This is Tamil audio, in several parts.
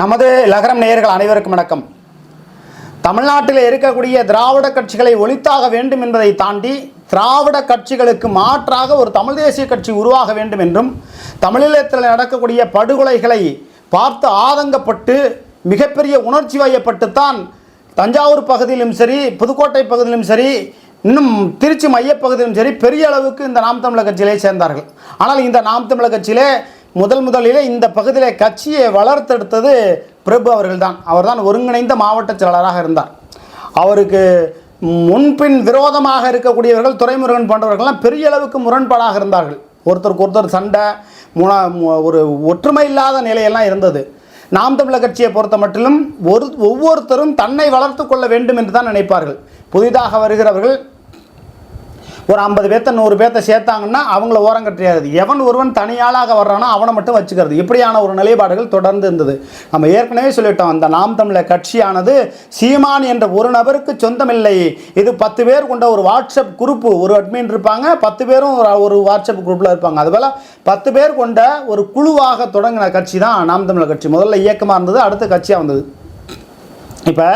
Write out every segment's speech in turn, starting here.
நமது லகரம் நேயர்கள் அனைவருக்கும் வணக்கம். தமிழ்நாட்டில் இருக்கக்கூடிய திராவிட கட்சிகளை ஒழித்தாக வேண்டும் என்பதை தாண்டி திராவிட கட்சிகளுக்கு மாற்றாக ஒரு தமிழ் தேசிய கட்சி உருவாக வேண்டும் என்றும் தமிழீழத்தில் நடக்கக்கூடிய படுகொலைகளை பார்த்து ஆதங்கப்பட்டு மிகப்பெரிய உணர்ச்சி வயப்பட்டுத்தான் தஞ்சாவூர் பகுதியிலும் சரி புதுக்கோட்டை பகுதியிலும் சரி இன்னும் திருச்சி மையப்பகுதியிலும் சரி பெரிய அளவுக்கு இந்த நாம் தமிழர் கட்சியிலே சேர்ந்தார்கள். ஆனால் இந்த நாம் தமிழர் கட்சியிலே முதல் முதலிலே இந்த பகுதியில் கட்சியை வளர்த்தெடுத்தது பிரபு அவர்கள் தான் அவர்தான் ஒருங்கிணைந்த மாவட்ட செயலாளராக இருந்தார். அவருக்கு முன்பின் விரோதமாக இருக்கக்கூடியவர்கள் துறைமுருகன் போன்றவர்கள்லாம் பெரிய அளவுக்கு முரண்பாடாக இருந்தார்கள். ஒருத்தருக்கு ஒருத்தர் சண்டை முன ஒரு ஒற்றுமை இல்லாத நிலையெல்லாம் இருந்தது. நாம் தமிழர் கட்சியை பொறுத்த மட்டிலும் ஒரு ஒவ்வொருத்தரும் தன்னை வளர்த்து கொள்ள வேண்டும் என்று தான் நினைப்பார்கள். புதிதாக வருகிறவர்கள் ஒரு ஐம்பது பேர்த்த நூறு பேர்த்த சேர்த்தாங்கன்னா அவங்கள ஓரம் கட்டியாது எவன் ஒருவன் தனியாளாக வர்றானோ அவனை மட்டும் வச்சுக்கிறது. இப்படியான ஒரு நிலைப்பாடுகள் தொடர்ந்து இருந்தது. நம்ம ஏற்கனவே சொல்லிட்டோம் அந்த நாம் தமிழர் கட்சியானது சீமான் என்ற ஒரு நபருக்கு சொந்தமில்லை. இது பத்து பேர் கொண்ட ஒரு வாட்ஸ்அப் குரூப்பு. ஒரு அட்மின் இருப்பாங்க பத்து பேரும் ஒரு வாட்ஸ்அப் குரூப்பில் இருப்பாங்க. அதுபோல் பத்து பேர் கொண்ட ஒரு குழுவாக தொடங்கின கட்சி தான் நாம் தமிழர் கட்சி. முதல்ல இயக்கமாக இருந்தது அடுத்த கட்சியாக வந்தது. இப்போ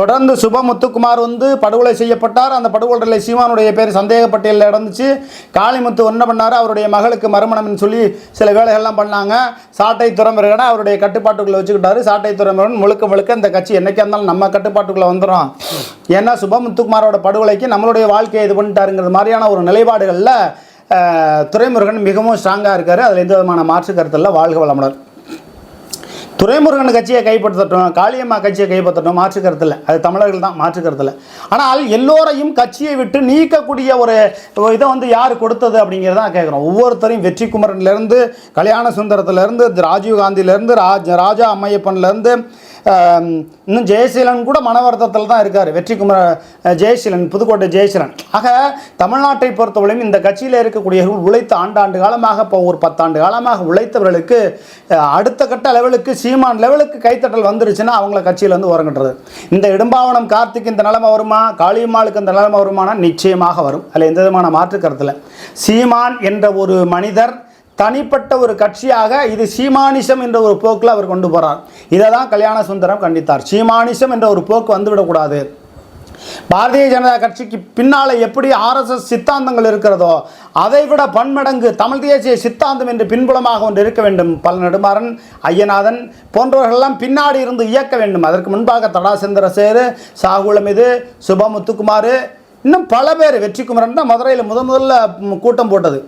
தொடர்ந்து சுப முத்துக்குமார் வந்து படுகொலை செய்யப்பட்டார். அந்த படுகொலையில் சீமானுடைய பேர் சந்தேகப்பட்டியலில் நடந்துச்சு. காளிமுத்து என்ன பண்ணார். அவருடைய மகளுக்கு மறுமணம்னு சொல்லி சில வேலைகள்லாம் பண்ணாங்க. சாட்டை துறமுருகனை அவருடைய கட்டுப்பாட்டுக்குள்ளே வச்சுக்கிட்டாரு. சாட்டை துறமுருகன் முழுக்க முழுக்க இந்த கட்சி என்னைக்கா இருந்தாலும் நம்ம கட்டுப்பாட்டுக்குள்ளே வந்துடும் ஏன்னா சுப முத்துக்குமாரோட படுகொலைக்கு நம்மளுடைய வாழ்க்கையை இது பண்ணிட்டாருங்கிற மாதிரியான ஒரு நிலைப்பாடுகளில் துறைமுருகன் மிகவும் ஸ்ட்ராங்காக இருக்கார். அதில் எந்த விதமான மாற்று கருத்தில் வாழ்க வளமுடன். துரைமுருகன் கட்சியை கைப்பற்றட்டும் காளியம்மா கட்சியை கைப்பற்றட்டும் மாற்று அது தமிழர்கள் தான் மாற்று ஆனால் எல்லோரையும் கட்சியை விட்டு நீக்கக்கூடிய ஒரு இதை வந்து யார் கொடுத்தது அப்படிங்கிறத கேட்குறோம். ஒவ்வொருத்தரையும் வெற்றி குமரன்லேருந்து கல்யாண சுந்தரத்துலேருந்து ராஜீவ் காந்திலேருந்து ராஜ் ராஜா அம்மையப்பன்லேருந்து இன்னும் ஜெயசீலன் கூட மனவர்த்தத்தில் தான் இருக்கார். வெற்றி குமர ஜெயசீலன் புதுக்கோட்டை ஜெயசீலன். ஆக தமிழ்நாட்டை பொறுத்தவரையும் இந்த கட்சியில் இருக்கக்கூடியவர்கள் உழைத்த ஆண்டாண்டு காலமாக இப்போ ஒரு பத்தாண்டு காலமாக உழைத்தவர்களுக்கு அடுத்த கட்ட லெவலுக்கு சீமான் லெவலுக்கு கைத்தட்டல் வந்துருச்சுன்னா அவங்கள கட்சியில் வந்து உறங்கட்டுறது இந்த இடும்பாவனம் கார்த்திக் இந்த நிலைமை வருமா? காளியம்மாளுக்கு இந்த நிலைமை வருமானா? நிச்சயமாக வரும். அதில் எந்த விதமான மாற்று கருத்தில் சீமான் என்ற ஒரு மனிதர் தனிப்பட்ட ஒரு கட்சியாக இது சீமானிசம் என்ற ஒரு போக்கில் அவர் கொண்டு போகிறார் இதை தான் கல்யாண சுந்தரம் கண்டித்தார். சீமானிசம் என்ற ஒரு போக்கு வந்துவிடக்கூடாது. பாரதிய ஜனதா கட்சிக்கு பின்னால் எப்படி ஆர்எஸ்எஸ் சித்தாந்தங்கள் இருக்கிறதோ அதை விட பன்மடங்கு தமிழ் தேசிய சித்தாந்தம் என்று பின்புலமாக ஒன்று இருக்க வேண்டும். பல நெடுமாறன் ஐயநாதன் போன்றவர்களெல்லாம் பின்னாடி இருந்து இயக்க வேண்டும். அதற்கு முன்பாக தடாசந்திர சேரு சாகுலமிது சுபமுத்துக்குமார் இன்னும் பல பேர் வெற்றிக்குமரன் தான் மதுரையில் முத முதல்ல கூட்டம் போட்டது.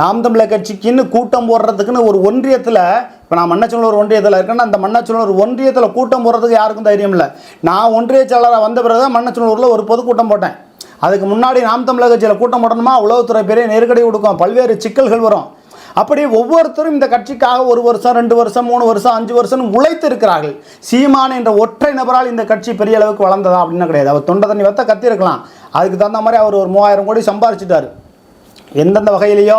நாம் தமிழர் கட்சிக்குன்னு கூட்டம் போடுறதுக்குன்னு ஒரு ஒன்றியத்தில் இப்போ நான் மன்னச்சநல்லூர் ஒன்றியத்தில் இருக்கேன்னா அந்த மன்னச்சனூர் ஒன்றியத்தில் கூட்டம் போடுறதுக்கு யாருக்கும் தைரியம் இல்லை. நான் ஒன்றிய செயலாளராக வந்த பிறகு தான் மன்னச்சநல்லூரில் ஒரு பொதுக்கூட்டம் போட்டேன். அதுக்கு முன்னாடி நாம் தமிழர் கட்சியில் கூட்டம் போடணுமா? உளவுத்துறை பெரிய நெருக்கடி கொடுக்கும். பல்வேறு சிக்கல்கள் வரும். அப்படி ஒவ்வொருத்தரும் இந்த கட்சிக்காக ஒரு வருஷம் ரெண்டு வருஷம் மூணு வருஷம் அஞ்சு வருஷம் உழைத்து இருக்கிறார்கள். சீமான் என்ற ஒற்றை நபரால் இந்த கட்சி பெரிய அளவுக்கு வளர்ந்ததா அப்படின்னு கிடையாது. அவர் தொண்டை தண்ணி வத்த கத்திருக்கலாம் அதுக்கு தகுந்த மாதிரி அவர் ஒரு மூவாயிரம் கோடி சம்பாதிச்சிட்டார் எந்தெந்த வகையிலையோ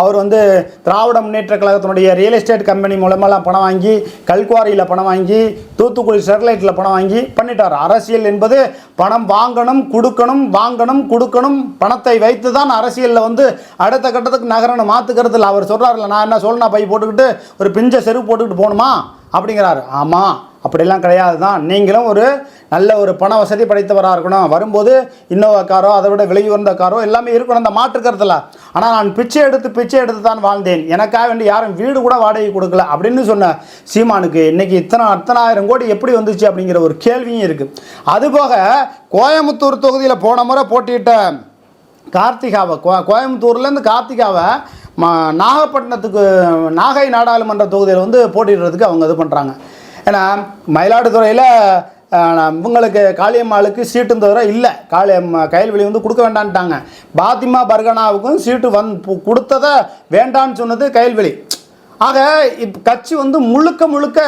அவர் வந்து திராவிட முன்னேற்ற கழகத்தினுடைய ரியல் எஸ்டேட் கம்பெனி மூலமெல்லாம் பணம் வாங்கி கல்குவாரியில் பணம் வாங்கி தூத்துக்குடி ஸ்டெர்லைட்டில் பணம் வாங்கி பண்ணிட்டார். அரசியல் என்பது பணம் வாங்கணும் கொடுக்கணும் வாங்கணும் கொடுக்கணும் பணத்தை வைத்து தான் அரசியலில் வந்து அடுத்த கட்டத்துக்கு நகரணும் மாற்றுக்கிறது அவர் சொல்கிறார்ல நான் என்ன சொல்லணும் பை போட்டுக்கிட்டு ஒரு பிஞ்ச செருப்பு போட்டுக்கிட்டு போகணுமா? அப்படிங்கிறாரு. ஆமாம் அப்படிலாம் கிடையாது தான் நீங்களும் ஒரு நல்ல ஒரு பண வசதி படைத்தவராக இருக்கணும். வரும்போது இன்னோவா காரோ அதை விட விலை உயர்ந்த காரோ எல்லாமே இருக்கணும். அந்த மாற்றுக்கிறதுல ஆனால் நான் பிச்சை எடுத்து பிச்சை எடுத்து தான் வாழ்ந்தேன். எனக்காக வேண்டி யாரும் வீடு கூட வாடகை கொடுக்கல அப்படின்னு சொன்ன சீமானுக்கு இன்றைக்கி இத்தனை அத்தனாயிரம் கோடி எப்படி வந்துச்சு அப்படிங்கிற ஒரு கேள்வியும் இருக்குது அதுபோக கோயம்புத்தூர் தொகுதியில் போன முறை போட்டியிட்ட கார்த்திகாவை கோ கோயம்புத்தூர்லேருந்து கார்த்திகாவை நாகப்பட்டினத்துக்கு நாகை நாடாளுமன்ற தொகுதியில் வந்து போட்டிடுறதுக்கு அவங்க இது பண்ணுறாங்க ஏன்னா மயிலாடுதுறையில் இவங்களுக்கு காளியம்மாளுக்கு சீட்டும் தவிர இல்லை. காளியம்மா கயல்வெளி வந்து கொடுக்க வேண்டான்ட்டாங்க. பாத்திமா பர்கனாவுக்கும் சீட்டு வந் கொடுத்ததை வேண்டான்னு சொன்னது கயல்வெளி ஆக இப் கட்சி வந்து முழுக்க முழுக்க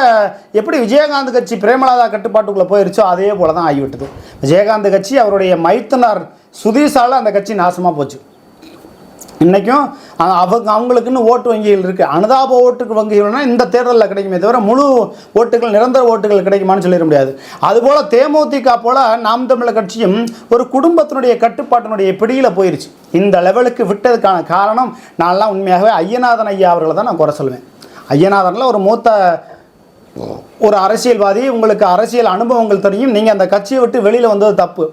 எப்படி விஜயகாந்த் கட்சி பிரேமலாதா கட்டுப்பாட்டுக்குள்ளே போயிருச்சோ அதே போல தான் ஆகிவிட்டது. விஜயகாந்த் கட்சி அவருடைய மைத்துனர் சுதீஷால் அந்த கட்சி நாசமாக போச்சு. இன்றைக்கும் அவங்க அவங்களுக்குன்னு ஓட்டு வங்கிகள் இருக்குது அனுதாப ஓட்டுக்கு வங்கிகள்னா இந்த தேர்தலில் கிடைக்குமே தவிர முழு ஓட்டுகள் நிரந்தர ஓட்டுகள் கிடைக்குமான்னு சொல்லிட முடியாது. அதுபோல் தேமுதிக போல் நாம் தமிழர் கட்சியும் ஒரு குடும்பத்தினுடைய கட்டுப்பாட்டினுடைய பிடியில் போயிருச்சு. இந்த லெவலுக்கு விட்டதுக்கான காரணம் நான்லாம் உண்மையாகவே ஐயநாதன் ஐயா அவர்களை தான் நான் குறை சொல்லுவேன் ஐயநாதனில் ஒரு மூத்த ஒரு அரசியல்வாதி உங்களுக்கு அரசியல் அனுபவங்கள் தெரியும். நீங்கள் அந்த கட்சியை விட்டு வெளியில் வந்தது தப்பு.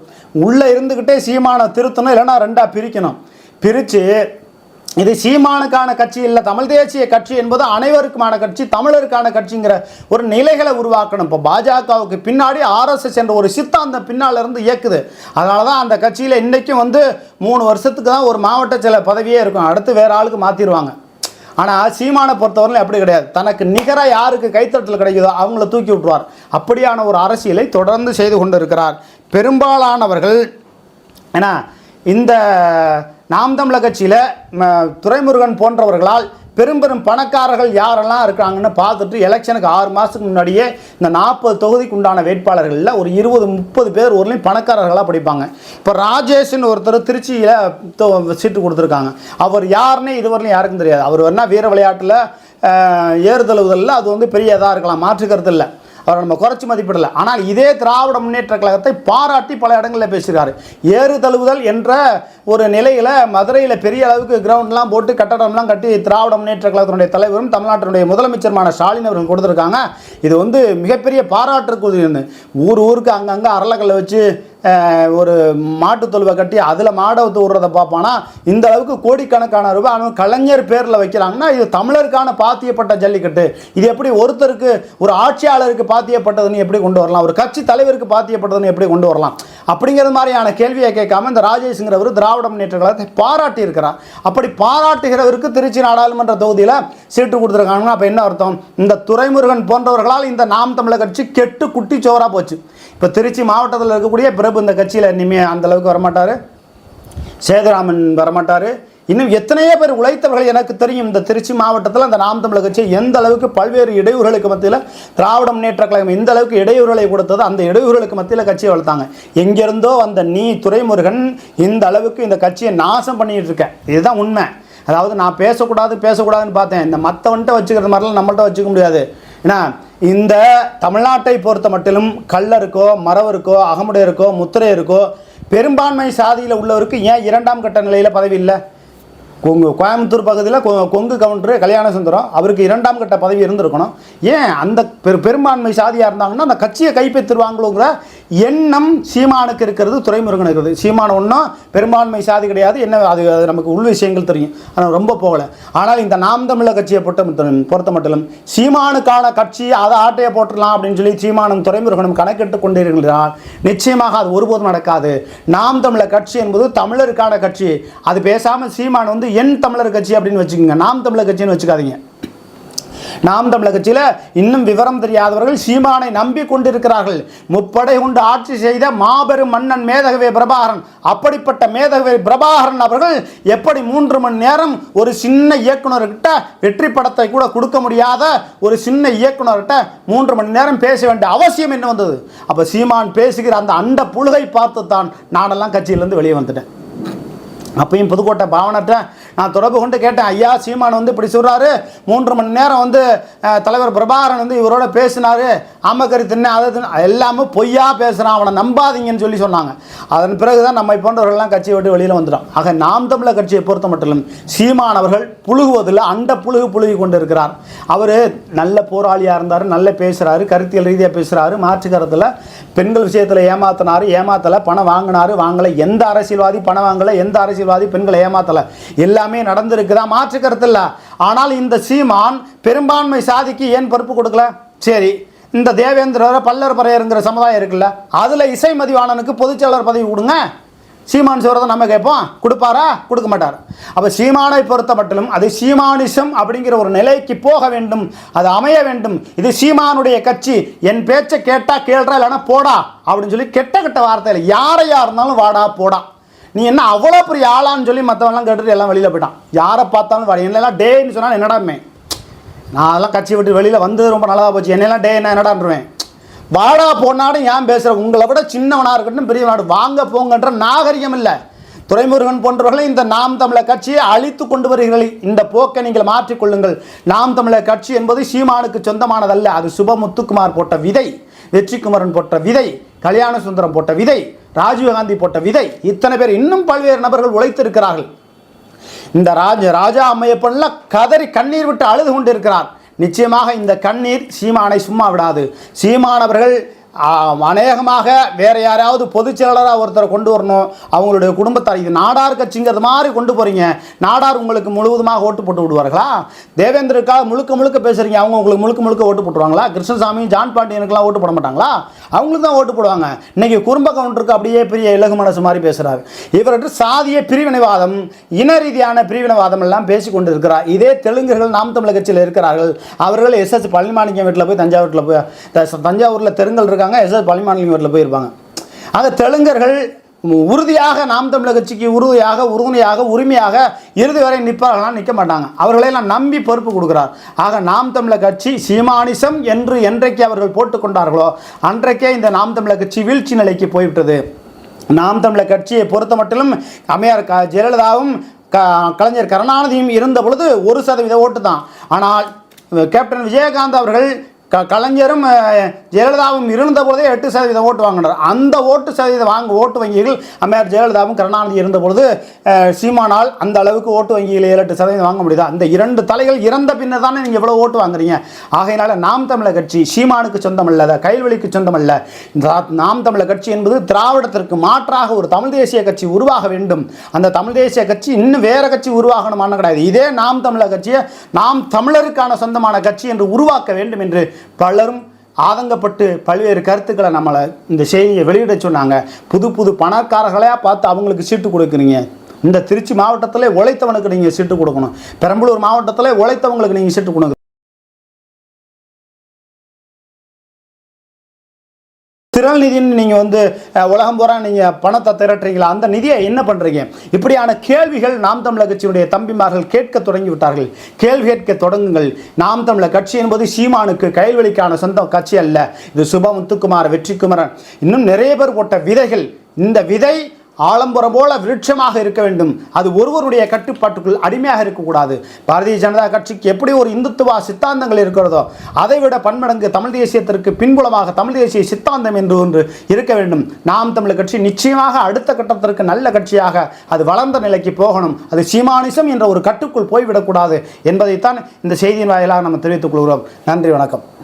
உள்ளே இருந்துக்கிட்டே சீமானம் திருத்தணும் இல்லைன்னா ரெண்டாக பிரிக்கணும். பிரித்து இது சீமானுக்கான கட்சி இல்லை தமிழ் தேசிய கட்சி என்பது அனைவருக்குமான கட்சி தமிழருக்கான கட்சிங்கிற ஒரு நிலைகளை உருவாக்கணும். இப்போ பாஜகவுக்கு பின்னாடி ஆர்எஸ்எஸ் என்ற ஒரு சித்தாந்தம் பின்னால் இருந்து இயக்குது. அதனால தான் அந்த கட்சியில் இன்றைக்கும் வந்து மூணு வருஷத்துக்கு தான் ஒரு மாவட்ட சில பதவியே இருக்கும். அடுத்து வேறு ஆளுக்கு மாற்றிடுவாங்க ஆனால் சீமானை பொறுத்தவரையிலும் அப்படி கிடையாது. தனக்கு நிகராக யாருக்கு கைத்தட்டல் கிடைக்குதோ அவங்கள தூக்கி விட்டுருவார். அப்படியான ஒரு அரசியலை தொடர்ந்து செய்து கொண்டிருக்கிறார். பெரும்பாலானவர்கள் ஏன்னா இந்த நாம் தமிழக கட்சியில் துரைமுருகன் போன்றவர்களால் பெரும் பெரும் பணக்காரர்கள் யாரெல்லாம் இருக்கிறாங்கன்னு பார்த்துட்டு எலெக்ஷனுக்கு ஆறு மாதத்துக்கு முன்னாடியே இந்த நாற்பது தொகுதிக்கு உண்டான வேட்பாளர்களில் ஒரு இருபது முப்பது பேர் ஒருலையும் பணக்காரர்களாக படிப்பாங்க. இப்போ ராஜேஷ்னு ஒருத்தர் திருச்சியில் சீட்டு கொடுத்துருக்காங்க. அவர் யாருன்னே இதுவரையிலும் யாருக்கும் தெரியாது. அவர் வேணா வீர விளையாட்டில் ஏறுதழுவுதலில் அது வந்து பெரிய இதாக இருக்கலாம். மாற்றுக்கிறது இல்லை. அவரை நம்ம குறைச்சி மதிப்பிடலை. ஆனால் இதே திராவிட முன்னேற்ற கழகத்தை பாராட்டி பல இடங்களில் பேசுகிறார் ஏறு தழுவுதல் என்ற ஒரு நிலையில் மதுரையில் பெரிய அளவுக்கு கிரவுண்ட்லாம் போட்டு கட்டடம்லாம் கட்டி திராவிட முன்னேற்ற கழகத்தினுடைய தலைவரும் தமிழ்நாட்டினுடைய முதலமைச்சருமான ஸ்டாலின் அவர்கள் கொடுத்துருக்காங்க. இது வந்து மிகப்பெரிய பாராட்டுக்குரியது. ஊர் ஊருக்கு அங்கங்கே அரளக்கல்லை வச்சு ஒரு மாட்டுத் தொழுவை கட்டி அதில் மாடை விடுறத பார்ப்பானா? இந்த அளவுக்கு கோடிக்கணக்கான ரூபாய் ஆனால் கலைஞர் பேரில் வைக்கிறாங்கன்னா இது தமிழருக்கான பாத்தியப்பட்ட ஜல்லிக்கட்டு. இது எப்படி ஒருத்தருக்கு ஒரு ஆட்சியாளருக்கு பாத்தியப்பட்டதுன்னு எப்படி கொண்டு வரலாம்? ஒரு கட்சி தலைவருக்கு பாத்தியப்பட்டதுன்னு எப்படி கொண்டு வரலாம்? அப்படிங்கிற மாதிரியான கேள்வியை கேட்காம இந்த ராஜேஷ்ங்கிறவர் திராவிட முன்னேற்ற கழகத்தை பாராட்டி இருக்கிறார். அப்படி பாராட்டுகிறவருக்கு திருச்சி நாடாளுமன்ற தொகுதியில் சீட்டு கொடுத்துருக்காங்கன்னா அப்போ என்ன அர்த்தம்? இந்த துரைமுருகன் போன்றவர்களால் இந்த நாம் தமிழர் கட்சி கெட்டு குட்டி சோறாக போச்சு. இப்போ திருச்சி மாவட்டத்தில் இருக்கக்கூடிய பிரபு இந்த கட்சியில் இனிமேல் அந்த அளவுக்கு வரமாட்டார். சேதுராமன் வரமாட்டார். இன்னும் எத்தனையோ பேர் உழைத்தவர்கள் எனக்கு தெரியும். இந்த திருச்சி மாவட்டத்தில் அந்த நாம் தமிழர் கட்சி எந்த அளவுக்கு பல்வேறு இடையூறுகளுக்கு மத்தியில் திராவிட முன்னேற்ற கழகம் எந்த அளவுக்கு இடையூறுகளை கொடுத்ததோ அந்த இடையூறுகளுக்கு மத்தியில் கட்சியை வளர்த்தாங்க. எங்கேருந்தோ அந்த நீ துரைமுருகன் இந்த அளவுக்கு இந்த கட்சியை நாசம் பண்ணிட்டு இருக்கேன். இதுதான் உண்மை. அதாவது நான் பேசக்கூடாது பேசக்கூடாதுன்னு பார்த்தேன். இந்த மற்றவன்ட்ட வச்சுக்கிறது மாதிரிலாம் நம்மள்ட்ட வச்சுக்க முடியாது. ஏன்னா இந்த தமிழ்நாட்டை பொறுத்த மட்டிலும் கல்லருக்கோ மறவருக்கோ அகமுடையருக்கோ முத்திரையருக்கோ பெரும்பான்மை சாதியில் உள்ளவருக்கு ஏன் இரண்டாம் கட்ட நிலையில் பதவி இல்லை? கொங்கு கோயம்புத்தூர் பகுதியில் கொ கொங்கு கவுண்டரு கல்யாண சுந்தரம் அவருக்கு இரண்டாம் கட்ட பதவி இருந்திருக்கணும். ஏன் அந்த பெரு பெரும்பான்மை சாதியாக இருந்தாங்கன்னா அந்த கட்சியை கைப்பற்றிடுவாங்களோங்கிற எண்ணம் சீமானுக்கு இருக்கிறது துறைமுருகன் இருக்கிறது. சீமான ஒன்றும் பெரும்பான்மை சாதி கிடையாது. என்ன அது அது நமக்கு உள் விஷயங்கள் தெரியும். ஆனால் ரொம்ப போகலை. ஆனால் இந்த நாம் தமிழர் கட்சியை பொறுத்த பொறுத்த மட்டும் சீமானுக்கான கட்சி அதை ஆட்டையை போட்டுடலாம் அப்படின்னு சொல்லி சீமானும் துறைமுருகனும் கணக்கிட்டு கொண்டிருக்கிறார். நிச்சயமாக அது ஒருபோதும் நடக்காது. நாம் தமிழர் கட்சி என்பது தமிழருக்கான கட்சி. அது பேசாமல் சீமான் வந்து என் தமிழர் கட்சி அப்படின்னு வச்சுக்கோங்க. நாம் தமிழர் கட்சின்னு வச்சுக்காதீங்க. நாம் தமிழக கட்சியில் இன்னும் விவரம் தெரியாதவர்கள் சீமானை நம்பி கொண்டிருக்கிறார்கள். முப்படை கொண்டு ஆட்சி செய்த மாபெரும் மன்னன் மேதகவே பிரபாகரன். அப்படிப்பட்ட மேதகவே பிரபாகரன் அவர்கள் எப்படி மூன்று மணி நேரம் ஒரு சின்ன இயக்குனர்கிட்ட வெற்றி படத்தை கூட கொடுக்க முடியாத ஒரு சின்ன இயக்குனர்கிட்ட மூன்று மணி நேரம் பேச வேண்டிய அவசியம் என்ன வந்தது? அப்போ சீமான் பேசுகிற அந்த அண்ட புழுகை பார்த்து தான் நானெல்லாம் கட்சியிலேருந்து வெளியே வந்துட்டேன். அப்பயும் புதுக்கோட்டை பாவனர்கிட்ட நான் தொடர்பு கொண்டு கேட்டேன் ஐயா சீமான் வந்து இப்படி சொல்கிறாரு மூன்று மணி நேரம் வந்து தலைவர் பிரபாகரன் வந்து இவரோட பேசினார். ஆமக்கறி தின்ன அதை தின்ன எல்லாமே பொய்யா பேசுகிறான் அவனை நம்பாதீங்கன்னு சொல்லி சொன்னாங்க. அதன் பிறகு தான் நம்மை போன்றவர்கள்லாம் கட்சியை விட்டு வெளியில் வந்துடும் ஆக நாம் தமிழர் கட்சியை பொறுத்த மட்டும் சீமான் அவர்கள் புழுகுவதில் அண்ட புழுகு புழுகி கொண்டு இருக்கிறார் அவர் நல்ல போராளியாக இருந்தார் நல்ல பேசுகிறாரு கருத்தியல் ரீதியாக பேசுகிறாரு மாற்று கருத்தில் பெண்கள் விஷயத்தில் ஏமாத்தினார் ஏமாத்தலை பணம் வாங்கினார் வாங்கலை. எந்த அரசியல்வாதி பணம் வாங்கலை எந்த அரசியல் அரசியல்வாதி பெண்களை ஏமாத்தலை. எல்லாமே நடந்திருக்குதா? மாற்று கருத்து இல்லை ஆனால் இந்த சீமான் பெரும்பான்மை சாதிக்கு ஏன் பொறுப்பு கொடுக்கல? சரி இந்த தேவேந்திரர் பல்லர் பறையருங்கிற சமுதாயம் இருக்குல்ல அதில் இசை மதிவாணனுக்கு பொதுச்செயலர் பதவி கொடுங்க. சீமான் சொல்கிறத நம்ம கேட்போம். கொடுப்பாரா? கொடுக்க மாட்டார். அப்போ சீமானை பொறுத்த மட்டிலும் அது சீமானிசம் அப்படிங்கிற ஒரு நிலைக்கு போக வேண்டும். அது அமைய வேண்டும். இது சீமானுடைய கட்சி. என் பேச்சை கேட்டால் கேள்றா இல்லைன்னா போடா அப்படின்னு சொல்லி கெட்ட கெட்ட வார்த்தையில் யாரையா இருந்தாலும் வாடா போடா. நீ என்ன அவ்வளோ பெரிய ஆளான்னு சொல்லி மற்றவன்லாம் கேட்டுட்டு எல்லாம் வெளியில் போயிட்டான். யாரை பார்த்தாலும் வாடி என்னெல்லாம் டேன்னு சொன்னால் என்னடாமே நான் அதெல்லாம் கட்சி விட்டு வெளியில் வந்தது ரொம்ப நல்லதாக போச்சு. என்னெல்லாம் டே என்ன என்னடான்றுவேன். வாடா போனாலும் ஏன் பேசுகிற உங்களை விட சின்னவனாக இருக்கட்டும் பெரிய நாடு வாங்க போங்கன்ற நாகரிகம் இல்லை. துரைமுருகன் போன்றவர்களை இந்த நாம் தமிழர் கட்சியை அழித்து கொண்டு வருகிறீர்கள். இந்த போக்கை நீங்கள் மாற்றிக்கொள்ளுங்கள் நாம் தமிழர் கட்சி என்பது சீமானுக்கு சொந்தமானதல்ல. அது சுபமுத்துக்குமார் போட்ட விதை வெற்றிக்குமரன் போட்ட விதை கல்யாண சுந்தரம் போட்ட விதை ராஜீவ்காந்தி போட்ட விதை இத்தனை பேர் இன்னும் பல்வேறு நபர்கள் உழைத்திருக்கிறார்கள். இந்த ராஜ ராஜா அம்மையப்பன்ல கதறி கண்ணீர் விட்டு அழுது கொண்டிருக்கிறார். நிச்சயமாக இந்த கண்ணீர் சீமானை சும்மா விடாது. சீமானவர்கள் அநேகமாக வேறு யாராவது பொதுச் செயலாளராக ஒருத்தரை கொண்டு வரணும். அவங்களுடைய குடும்பத்தார் இது நாடார் கட்சிங்கிறது மாதிரி கொண்டு போகிறீங்க நாடார் உங்களுக்கு முழுவதுமாக ஓட்டு போட்டு விடுவார்களா? தேவேந்திரக்கா முழுக்க முழுக்க பேசுகிறீங்க அவங்க உங்களுக்கு முழுக்க முழுக்க ஓட்டு போட்டுருவாங்களா? கிருஷ்ணசாமி ஜான் பாண்டியனுக்கெல்லாம் ஓட்டு போட மாட்டாங்களா? அவங்களுக்கு தான் ஓட்டு போடுவாங்க. இன்றைக்கி குடும்ப கவுண்டருக்கு அப்படியே பெரிய இலகு மனசு மாதிரி பேசுகிறார் இவர்கிட்ட சாதிய பிரிவினைவாதம் இன ரீதியான பிரிவினைவாதம் எல்லாம் பேசி கொண்டு இருக்கிறார் இதே தெலுங்கர்கள் நாம் தமிழக கட்சியில் இருக்கிறார்கள். அவர்கள் எஸ் எஸ் பழனிமாணிக்கம் வீட்டில் போய் தஞ்சாவூரில் போய் த- தஞ்சாவூரில் தெருங்கல் இருக்காங்க. எஸ் எஸ் பழனிமாணிக்கம் வீட்டில் போயிருப்பாங்க. ஆக தெலுங்கர்கள் உறுதியாக நாம் தமிழர் கட்சிக்கு உறுதியாக உறுதுணையாக உரிமையாக இறுதி வரை நிற்பார்களாம் நிற்க மாட்டாங்க. அவர்களை எல்லாம் நம்பி பொறுப்பு கொடுக்குறார். ஆக நாம் தமிழர் கட்சி சீமானிசம் என்று என்றைக்கு அவர்கள் போட்டுக்கொண்டார்களோ அன்றைக்கே இந்த நாம் தமிழர் கட்சி வீழ்ச்சி நிலைக்கு போய்விட்டது. நாம் தமிழர் கட்சியை பொறுத்த மட்டிலும் அம்மையார் க ஜெயலலிதாவும் க கலைஞர் கருணாநிதியும் இருந்த பொழுது ஒரு சதவீத ஓட்டு தான். ஆனால் கேப்டன் விஜயகாந்த் அவர்கள் க கலைஞரும் ஜெயலலிதாவும் இருந்த பொழுதே எட்டு சதவீதம் ஓட்டு வாங்கினார். அந்த ஓட்டு சதவீதம் வாங்க ஓட்டு வங்கிகள் அம்மையார் ஜெயலலிதாவும் கருணாநிதி இருந்த பொழுது சீமானால் அந்த அளவுக்கு ஓட்டு வங்கியில் ஏழு எட்டு சதவீதம் வாங்க முடியுது? அந்த இரண்டு தலைகள் இறந்த பின்னர் தானே நீங்கள் இவ்வளோ ஓட்டு வாங்குறீங்க. ஆகையினால நாம் தமிழர் கட்சி சீமானுக்கு சொந்தமல்ல அது கைல்வெளிக்கு சொந்தமல்ல. அல்ல நாம் தமிழர் கட்சி என்பது திராவிடத்திற்கு மாற்றாக ஒரு தமிழ் தேசிய கட்சி உருவாக வேண்டும். அந்த தமிழ் தேசிய கட்சி இன்னும் வேற கட்சி உருவாகணுமான கிடையாது. இதே நாம் தமிழர் கட்சியை நாம் தமிழருக்கான சொந்தமான கட்சி என்று உருவாக்க வேண்டும் என்று பலரும் ஆதங்கப்பட்டு பல்வேறு கருத்துக்களை நம்மளை இந்த செய்தியை வெளியிட சொன்னாங்க. புது புது பணக்காரர்களையாக பார்த்து அவங்களுக்கு சீட்டு கொடுக்குறீங்க. இந்த திருச்சி மாவட்டத்தில் உழைத்தவனுக்கு நீங்கள் சீட்டு கொடுக்கணும். பெரம்பலூர் மாவட்டத்தில் உழைத்தவங்களுக்கு நீங்கள் சீட்டு கொடுங்க. திரள் நிதின்னு நீங்கள் வந்து உலகம் பூரா நீங்கள் பணத்தை திரட்டுறீங்களா? அந்த நிதியை என்ன பண்ணுறீங்க இப்படியான கேள்விகள் நாம் தமிழர் கட்சியுடைய தம்பிமார்கள் கேட்க தொடங்கி விட்டார்கள். கேள்வி கேட்க தொடங்குங்கள். நாம் தமிழர் கட்சி என்பது சீமானுக்கு கைவெளிக்கான சொந்த கட்சி அல்ல. இது சுப முத்துக்குமார் வெற்றிக்குமரன். இன்னும் நிறைய பேர் போட்ட விதைகள். இந்த விதை ஆலம்பரம் போல விருட்சமாக இருக்க வேண்டும். அது ஒருவருடைய கட்டுப்பாட்டுக்குள் அடிமையாக இருக்கக்கூடாது. பாரதிய ஜனதா கட்சிக்கு எப்படி ஒரு இந்துத்துவ சித்தாந்தங்கள் இருக்கிறதோ அதை விட பன்மடங்கு தமிழ் தேசியத்திற்கு பின்புலமாக தமிழ் தேசிய சித்தாந்தம் என்று ஒன்று இருக்க வேண்டும். நாம் தமிழ் கட்சி நிச்சயமாக அடுத்த கட்டத்திற்கு நல்ல கட்சியாக அது வளர்ந்த நிலைக்கு போகணும். அது சீமானிசம் என்ற ஒரு கட்டுக்குள் போய்விடக்கூடாது என்பதைத்தான் இந்த செய்தியின் வாயிலாக நம்ம தெரிவித்துக் கொள்கிறோம். நன்றி வணக்கம்.